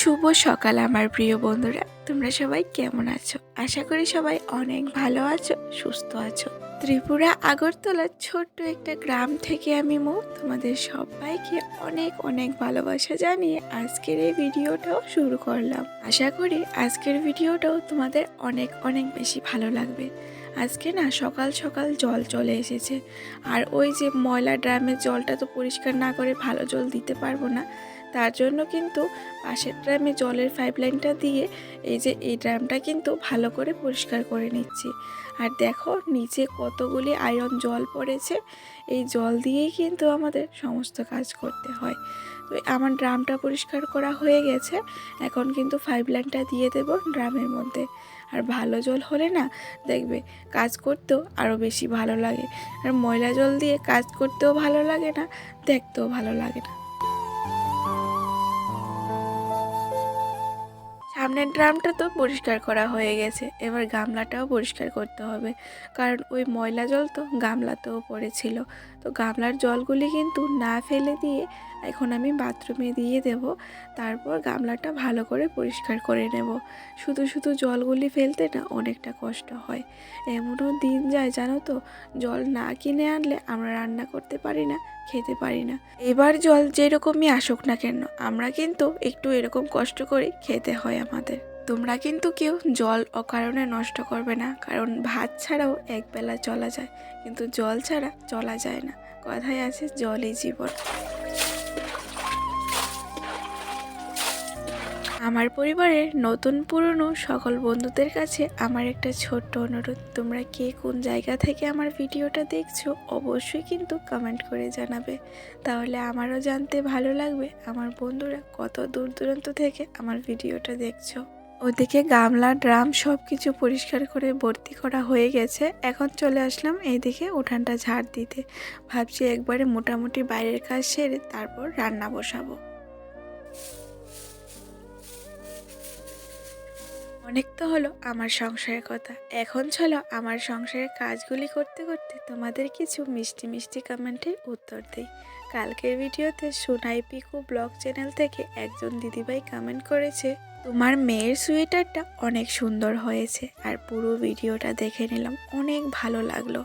শুভ সকাল আমার প্রিয় বন্ধুরা। তোমরা সবাই কেমন আছো? আশা করি সবাই অনেক ভালো আছো, সুস্থ আছো। ত্রিপুরা আগরতলার ছোট্ট একটা গ্রাম থেকে আমি মো। তোমাদের সবাইকে অনেক অনেক ভালোবাসা জানিয়ে আজকের এই ভিডিওটাও শুরু করলাম। আশা করি আজকের ভিডিওটাও তোমাদের অনেক অনেক বেশি ভালো লাগবে। আজকে না সকাল সকাল জল চলে এসেছে। আর ওই যে ময়লা ড্রামের জলটা তো পরিষ্কার না করে ভালো জল দিতে পারব না। তার জন্য কিন্তু পাশের ড্রামে জলের পাইপলাইনটা দিয়ে এই যে এই ড্রামটা কিন্তু ভালো করে পরিষ্কার করে নিচ্ছি। আর দেখো নিচে কতগুলি আয়রন জল পড়েছে, এই জল দিয়েই কিন্তু আমাদের সমস্ত কাজ করতে হয়। তো আমার ড্রামটা পরিষ্কার করা হয়ে গেছে, এখন কিন্তু পাইপলাইনটা দিয়ে দেবো ড্রামের মধ্যে। আর ভালো জল হলে না দেখবে কাজ করতেও আরও বেশি ভালো লাগে। আর ময়লা জল দিয়ে কাজ করতেও ভালো লাগে না, দেখতেও ভালো লাগে না। সামনের ড্রামটা তো পরিষ্কার করা হয়ে গেছে, এবার গামলাটাও পরিষ্কার করতে হবে। কারণ ওই ময়লা জল তো গামলাতেও পড়েছিল। তো গামলার জলগুলি কিন্তু না ফেলে দিয়ে এখন আমি বাথরুমে দিয়ে দেব। তারপর গামলাটা ভালো করে পরিষ্কার করে নেব। শুধু শুধু জলগুলি ফেলতে না অনেকটা কষ্ট হয়। এমনও দিন যায়, জানো তো? জল না কিনে আনলে আমরা রান্না করতে পারি না, খেতে পারি না। এবার জল যেরকমই আসুক না কেন, আমরা কিন্তু একটু এরকম কষ্ট করে খেতে হয় আমাদের। তোমরা কিন্তু কেউ জল অকারণে নষ্ট করবে না, কারণ ভাত ছাড়াও একবেলা চলা যায়, কিন্তু জল ছাড়া চলা যায় না। কথায় আছে, জলই জীবন। আমার পরিবারের নতুন পুরনো সকল বন্ধুদের কাছে আমার একটা ছোট্ট অনুরোধ। তোমরা কে কোন জায়গা থেকে আমার ভিডিওটা দেখছ, অবশ্যই কিন্তু কমেন্ট করে জানাবে। তাহলে আমারও জানতে ভালো লাগবে, আমার বন্ধুরা কত দূর দূরান্ত থেকে আমার ভিডিওটা দেখছ। ওদিকে গামলা, ড্রাম সব কিছু পরিষ্কার করে ভর্তি করা হয়ে গেছে। এখন চলে আসলাম এইদিকে উঠানটা ঝাড় দিতে। ভাবছি একবারে মোটামুটি বাইরের কাজ সেরে তারপর রান্না বসাবো। অনেক তো হলো আমার সংসারের কথা। এখন চলো আমার সংসারের কাজগুলি করতে করতে তোমাদের কিছু মিষ্টি মিষ্টি কমেন্টের উত্তর দিই। কালকের ভিডিওতে সোনাই পিকু ব্লগ চ্যানেল থেকে একজন দিদিভাই কমেন্ট করেছে, তোমার মেয়ের সোয়েটারটা অনেক সুন্দর হয়েছে আর পুরো ভিডিওটা দেখে নিলাম, অনেক ভালো লাগল।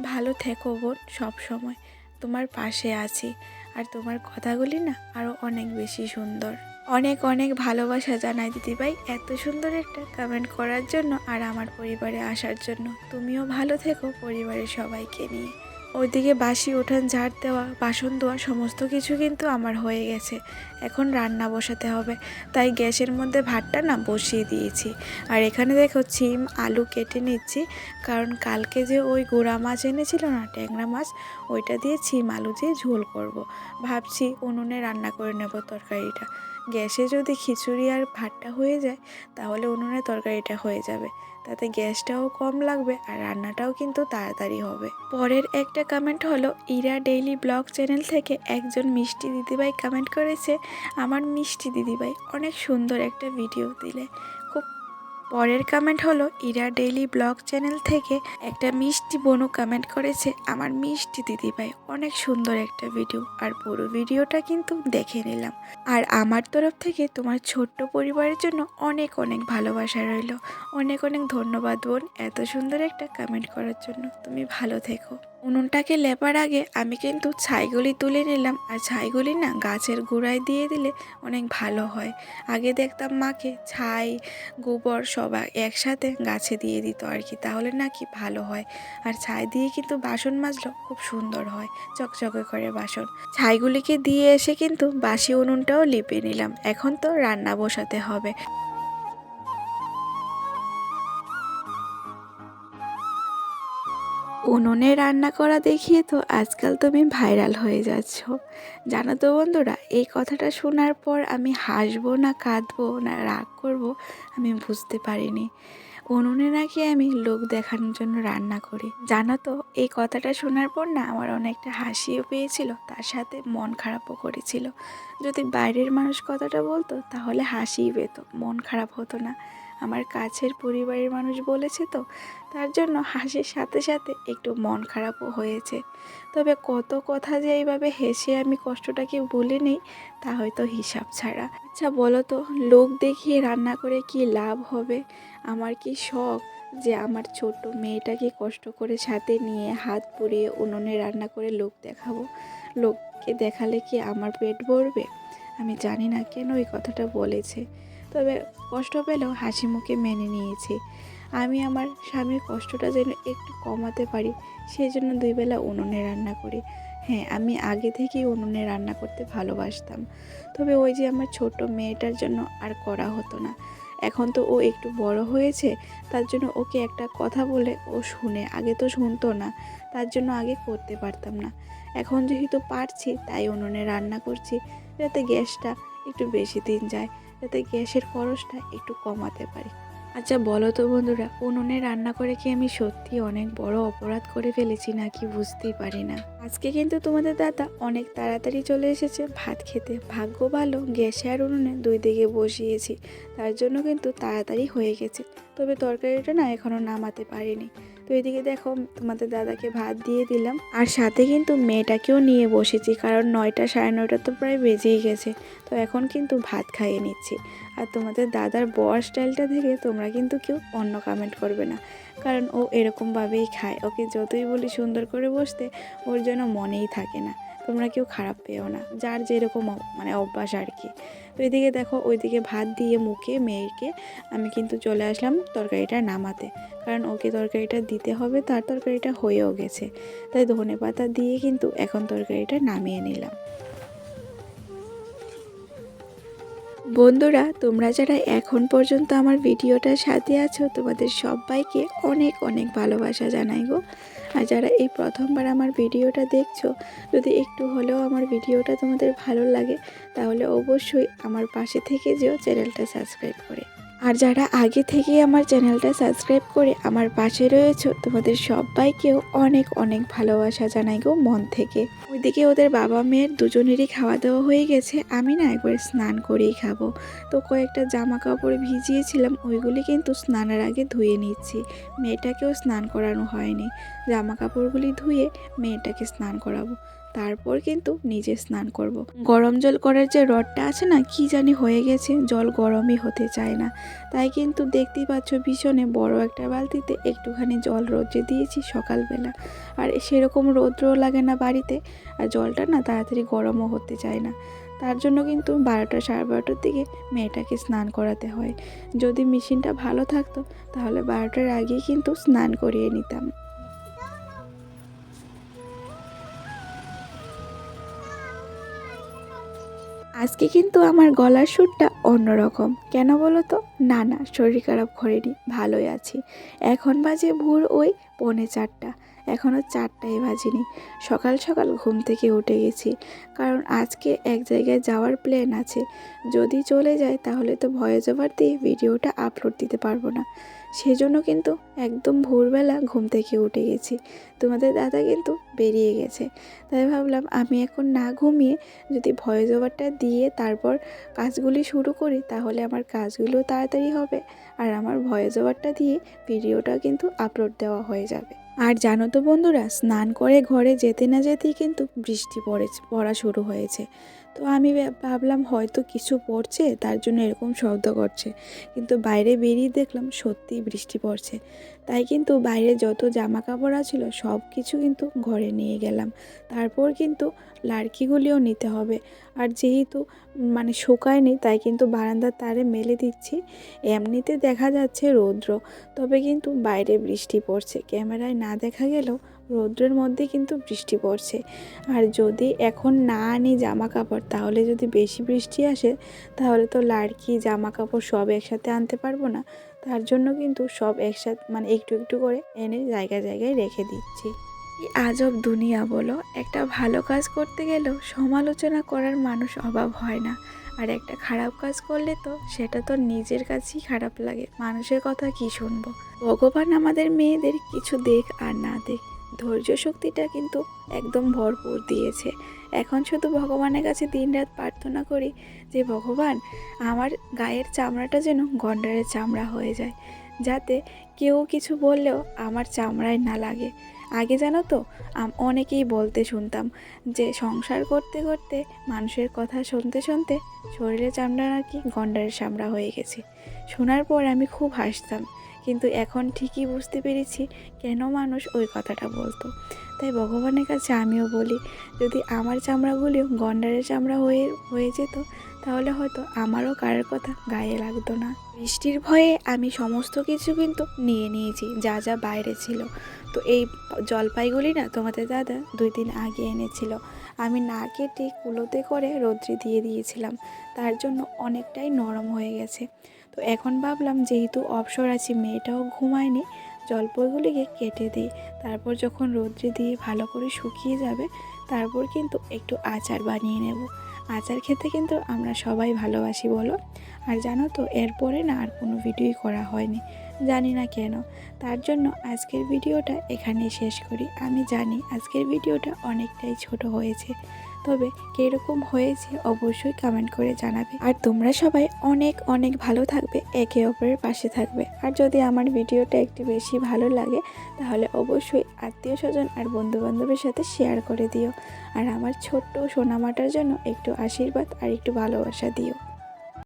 ভালো থেকো বোন সব সময়। তোমার পাশে আছি। আর তোমার কথাগুলি না আরও অনেক বেশি সুন্দর। অনেক অনেক ভালোবাসা জানাই দিদিভাই এত সুন্দর একটা কমেন্ট করার জন্য আর আমার পরিবারে আসার জন্য। তুমিও ভালো থেকো পরিবারের সবাইকে নিয়ে। ওইদিকে বাসি, উঠান, ঝাড় দেওয়া, বাসন ধোয়া সমস্ত কিছু কিন্তু আমার হয়ে গেছে। এখন রান্না বসাতে হবে। তাই গ্যাসের মধ্যে ভাতটা না বসিয়ে দিয়েছি। আর এখানে দেখো ছিম, আলু কেটে নিচ্ছি। কারণ কালকে যে ওই গোড়া মাছ এনেছিল না, ট্যাংরা মাছ, ওইটা দিয়ে ছিম, আলু দিয়ে ঝোল করব। ভাবছি উনুনে রান্না করে নেব তরকারিটা। গ্যাসে যদি খিচুড়ি আর ভাতটা হয়ে যায়, তাহলে উনুনে তরকারিটা হয়ে যাবে। তাতে গ্যাসটাও কম লাগবে আর রান্নাটাও কিন্তু তাড়াতাড়ি হবে। পরের একটা কমেন্ট হলো, ইরা ডেইলি ব্লগ চ্যানেল থেকে একজন মিষ্টি দিদিভাই কমেন্ট করেছে। আমার মিষ্টি দিদিভাই অনেক সুন্দর একটা ভিডিও দিলে। পরের কমেন্ট হলো, ইরা ডেইলি ব্লগ চ্যানেল থেকে একটা মিষ্টি বনু কমেন্ট করেছে আমার মিষ্টি দিদিভাই। অনেক সুন্দর একটা ভিডিও আর পুরো ভিডিওটা কিন্তু দেখে নিলাম। আর আমার তরফ থেকে তোমার ছোট্ট পরিবারের জন্য অনেক অনেক ভালোবাসা রইল। অনেক অনেক ধন্যবাদ বোন এত সুন্দর একটা কমেন্ট করার জন্য। তুমি ভালো থেকো। উনুনটাকে লেপার আগে আমি কিন্তু ছাইগুলি তুলে নিলাম আর ছাইগুলি না গাছের গোড়ায় দিয়ে দিলে অনেক ভালো হয়। আগে দেখতাম মাকে ছাই, গোবর সবাই একসাথে গাছে দিয়ে দিত আর কি, তাহলে নাকি ভালো হয়। আর ছাই দিয়ে কিন্তু বাসন মাজলেও খুব সুন্দর হয়, চকচকে করে বাসন। ছাইগুলিকে দিয়ে এসে কিন্তু বাসি উনুনটাও লিপে নিলাম, এখন তো রান্না বসাতে হবে। উনুনে রান্না করা দেখিয়ে তো আজকাল তুমি ভাইরাল হয়ে যাচ্ছ। জানো তো বন্ধুরা, এই কথাটা শোনার পর আমি হাসবো না, কাঁদবো না, রাগ করব, আমি বুঝতে পারিনি। উনুনে নাকি আমি লোক দেখানোর জন্য রান্না করি। জানো তো, এই কথাটা শোনার পর না আমার অনেকটা হাসিও পেয়েছিল, তার সাথে মন খারাপও করেছিল। যদি বাইরের মানুষ কথাটা বলতো, তাহলে হাসিই পেতো, মন খারাপ হতো না। আমার কাছের পরিবারের মানুষ বলেছে তো, তার জন্য হাসির সাথে সাথে একটু মন খারাপও হয়েছে। তবে কত কথা যে এইভাবে হেসে আমি কষ্টটাকে ভুলে নেই, তা হয়তো হিসাব ছাড়া। আচ্ছা বলো তো, লোক দেখিয়ে রান্না করে কি লাভ হবে? আমার কি শখ যে আমার ছোট মেয়েটাকে কষ্ট করে সাথে নিয়ে হাত পুড়িয়ে উনুনে রান্না করে লোক দেখাবো? লোককে দেখালে কি আমার পেট ভরবে? আমি জানি না কেন ওই কথাটা বলেছে। তবে কষ্ট পেলেও হাসি মুখে মেনে নিয়েছি। আমি আমার স্বামীর কষ্টটা যেন একটু কমাতে পারি সেই জন্য দুইবেলা উনুনে রান্না করি। হ্যাঁ আমি আগে থেকেই উনুনে রান্না করতে ভালোবাসতাম। তবে ওই যে আমার ছোট মেয়েটার জন্য আর করা হতো না। এখন তো ও একটু বড় হয়েছে, তার জন্য ওকে একটা কথা বলে ও শুনে। আগে তো শুনতো না, তার জন্য আগে করতে পারতাম না। এখন যেহেতু পারছি, তাই উনুনে রান্না করছি, যাতে গ্যাসটা একটু বেশি দিন যায়। যাতে গ্যাসের খরচটা একটু কমাতে পারি। আচ্ছা বলো তো বন্ধুরা, উনুনে রান্না করে কি আমি সত্যি অনেক বড় অপরাধ করে ফেলেছি নাকি বুঝতেই পারি না? আজকে কিন্তু তোমাদের দাদা অনেক তাড়াতাড়ি চলে এসেছে, ভাত খেতে। ভাগ্য ভালো, গ্যাসে আর উনুনে দুই দিকে বসিয়েছি, তার জন্য কিন্তু তাড়াতাড়ি হয়ে গেছে। তবে তরকারিটা না এখনও নামাতে পারিনি। তো এদিকে দেখো তোমাদের দাদাকে ভাত দিয়ে দিলাম। আর সাথে কিন্তু মেয়েটাকেও নিয়ে বসেছি, কারণ নয়টা সাড়ে নয়টা তো প্রায় বেজেই গেছে। তো এখন কিন্তু ভাত খাইয়ে নিচ্ছি। আর তোমাদের দাদার বর স্টাইলটা দেখে তোমরা কিন্তু কেউ অন্য কমেন্ট করবে না। কারণ ও এরকমভাবেই খায়। ওকে যতই বলি সুন্দর করে বসতে, ওর যেন মনেই থাকে না। তোমরা কেউ খারাপ পেও না। যার যেরকম মানে অভ্যাস আর কি তো এদিকে দেখো, ওইদিকে ভাত দিয়ে মুখে মেয়েকে আমি কিন্তু চলে আসলাম তরকারিটা নামাতে। কারণ ওকে তরকারিটা দিতে হবে, তার তরকারিটা হয়েও গেছে। তাই ধনে পাতা দিয়ে কিন্তু এখন তরকারিটা নামিয়ে নিলাম। বন্ধুরা, তোমরা যারা এখন পর্যন্ত আমার ভিডিওটার সাথে আছো, তোমাদের সবাইকে অনেক অনেক ভালোবাসা জানাই গো। আর যারা এই প্রথমবার আমার ভিডিওটা দেখছ, যদি একটু হলেও আমার ভিডিওটা তোমাদের ভালো লাগে, তাহলে অবশ্যই আমার পাশে থেকে যেও চ্যানেলটা সাবস্ক্রাইব করে। আর যারা আগে থেকেই আমার চ্যানেলটা সাবস্ক্রাইব করে আমার পাশে রয়েছে, তোমাদের সবাইকেও অনেক অনেক ভালোবাসা জানাই গো মন থেকে। ওইদিকে ওদের বাবা মেয়ের দুজনেরই খাওয়া দাওয়া হয়ে গেছে, আমি না একবার স্নান করেই খাব। তো কয়েকটা জামা কাপড় ভিজিয়েছিলাম, ওইগুলি কিন্তু স্নানের আগে ধুয়ে নিচ্ছি। মেয়েটাকেও স্নান করানো হয়নি। জামা কাপড়গুলি ধুয়ে মেয়েটাকে স্নান করাবো। তারপর কিন্তু নিজে স্নান করব। গরম জল করার যে রডটা আছে না, কি জানি হয়ে গেছে, জল গরমই হতে চায় না। তাই কিন্তু দেখতেই পাচ্ছ ভীষণে বড় একটা বালতিতে একটুখানি জল রোদ্রে দিয়েছি সকালবেলা। আর সেরকম রৌদ্রও লাগে না বাড়িতে, আর জলটা না তাড়াতাড়ি গরমও হতে চায় না। তার জন্য কিন্তু বারোটা সাড়ে বারোটার দিকে মেয়েটাকে স্নান করাতে হয়। যদি মেশিনটা ভালো থাকতো, তাহলে বারোটার আগেই কিন্তু স্নান করিয়ে নিতাম। আজকে কিন্তু আমার গলার সুরটা অন্যরকম। কেন বলো তো? না না, শরীর খারাপ করেনি, ভালোই আছি। এখন বাজে ভোর ওই পৌনে চারটা। এখনও চারটায় বাজেনি। সকাল সকাল ঘুম থেকে উঠে গেছি। কারণ আজকে এক জায়গায় যাওয়ার প্ল্যান আছে। যদি চলে যায় তাহলে তো ভয়েস ওভার দিয়ে ভিডিওটা আপলোড দিতে পারব না। সেজন্য কিন্তু একদম ভোরবেলা ঘুম থেকে উঠে গেছি। তোমাদের দাদা কিন্তু বেরিয়ে গেছে। তাই ভাবলাম আমি এখন না ঘুমিয়ে যদি ভয়েস ওভারটা দিয়ে তারপর কাজগুলি শুরু করি, তাহলে আমার কাজগুলো তাড়াতাড়ি হবে আর আমার ভয়েস ওভারটা দিয়ে ভিডিওটাও কিন্তু আপলোড দেওয়া হয়ে যাবে। আর জানো তো বন্ধুরা, স্নান করে ঘরে যেতে না যেতেই কিন্তু বৃষ্টি পড়েছে পড়া শুরু হয়েছে। তো আমি ভাবলাম হয়তো কিছু পড়ছে, তার জন্য এরকম শব্দ করছে। কিন্তু বাইরে বেরিয়ে দেখলাম সত্যিই বৃষ্টি পড়ছে। তাই কিন্তু বাইরে যত জামা কাপড় আছিল সব কিছু কিন্তু ঘরে নিয়ে গেলাম। তারপর কিন্তু লাড়কিগুলিও নিতে হবে। আর যেহেতু মানে শুকায়নি, তাই কিন্তু বারান্দার তারে মেলে দিচ্ছি। এমনিতে দেখা যাচ্ছে রৌদ্র, তবে কিন্তু বাইরে বৃষ্টি পড়ছে। ক্যামেরায় না দেখা গেলেও রৌদ্রের মধ্যে কিন্তু বৃষ্টি পড়ছে। আর যদি এখন না আনি জামা কাপড় তাহলে যদি বেশি বৃষ্টি আসে, তাহলে তো লাড়কি জামা কাপড় সব একসাথে আনতে পারব না। তার জন্য কিন্তু সব একসাথে মানে একটু একটু করে এনে জায়গায় জায়গায় রেখে দিচ্ছি। কি আজব দুনিয়া বলো। একটা ভালো কাজ করতে গেলেও সমালোচনা করার মানুষ অভাব হয় না। আর একটা খারাপ কাজ করলে তো সেটা তো নিজের কাছেই খারাপ লাগে। মানুষের কথা কি শুনব? ভগবান আমাদের মেয়েদের কিছু দেখ আর না দেখ। ধৈর্য শক্তিটা কিন্তু একদম ভরপুর দিয়েছে। এখন শুধু ভগবানের কাছে দিনরাত প্রার্থনা করি যে, ভগবান, আমার গায়ের চামড়াটা যেন গন্ডারের চামড়া হয়ে যায়। যাতে কেউ কিছু বললেও আমার চামড়ায় না লাগে। আগে জানো তো অনেকেই বলতে শুনতাম যে সংসার করতে করতে মানুষের কথা শুনতে শুনতে শরীরের চামড়া নাকি গন্ডারের চামড়া হয়ে গেছে। শোনার পর আমি খুব হাসতাম, কিন্তু এখন ঠিকই বুঝতে পেরেছি কেন মানুষ ওই কথাটা বলতো। তাই ভগবানের কাছে আমিও বলি, যদি আমার চামড়াগুলিও গন্ডারের চামড়া হয়ে হয়ে যেত তাহলে হয়তো আমারও কারোর কথা গায়ে লাগতো না। বৃষ্টির ভয়ে আমি সমস্ত কিছু কিন্তু নিয়ে নিয়েছি, যা যা বাইরে ছিল। তো এই জলপাইগুলি না তোমাদের দাদা দুই দিন আগে এনেছিল। আমি না কেটে কুলোতে করে রৌদ্রে দিয়ে দিয়েছিলাম। তার জন্য অনেকটাই নরম হয়ে গেছে। তো এখন ভাবলাম যেহেতু অবসর আছি, মেয়েটাও ঘুমায়নি, জলপাইগুলিকে কেটে দিই। তারপর যখন রৌদ্রে দিয়ে ভালো করে শুকিয়ে যাবে, তারপর কিন্তু একটু আচার বানিয়ে নেব। আচার খেতে কিন্তু আমরা সবাই ভালোবাসি বলো। আর জানো তো এরপরে না আর কোনো ভিডিওই করা হয়নি। জানি না কেন। তার জন্য আজকের ভিডিওটা এখানেই শেষ করি। আমি জানি আজকের ভিডিওটা অনেকটাই ছোট হয়েছে। তবে কীরকম হয়েছে অবশ্যই কমেন্ট করে জানাবে। আর তোমরা সবাই অনেক অনেক ভালো থাকবে, একে অপরের পাশে থাকবে। আর যদি আমার ভিডিওটা একটু বেশি ভালো লাগে, তাহলে অবশ্যই আত্মীয় স্বজন আর বন্ধুবান্ধবের সাথে শেয়ার করে দিও। আর আমার ছোট্ট সোনামাটার জন্য একটু আশীর্বাদ আর একটু ভালোবাসা দিও।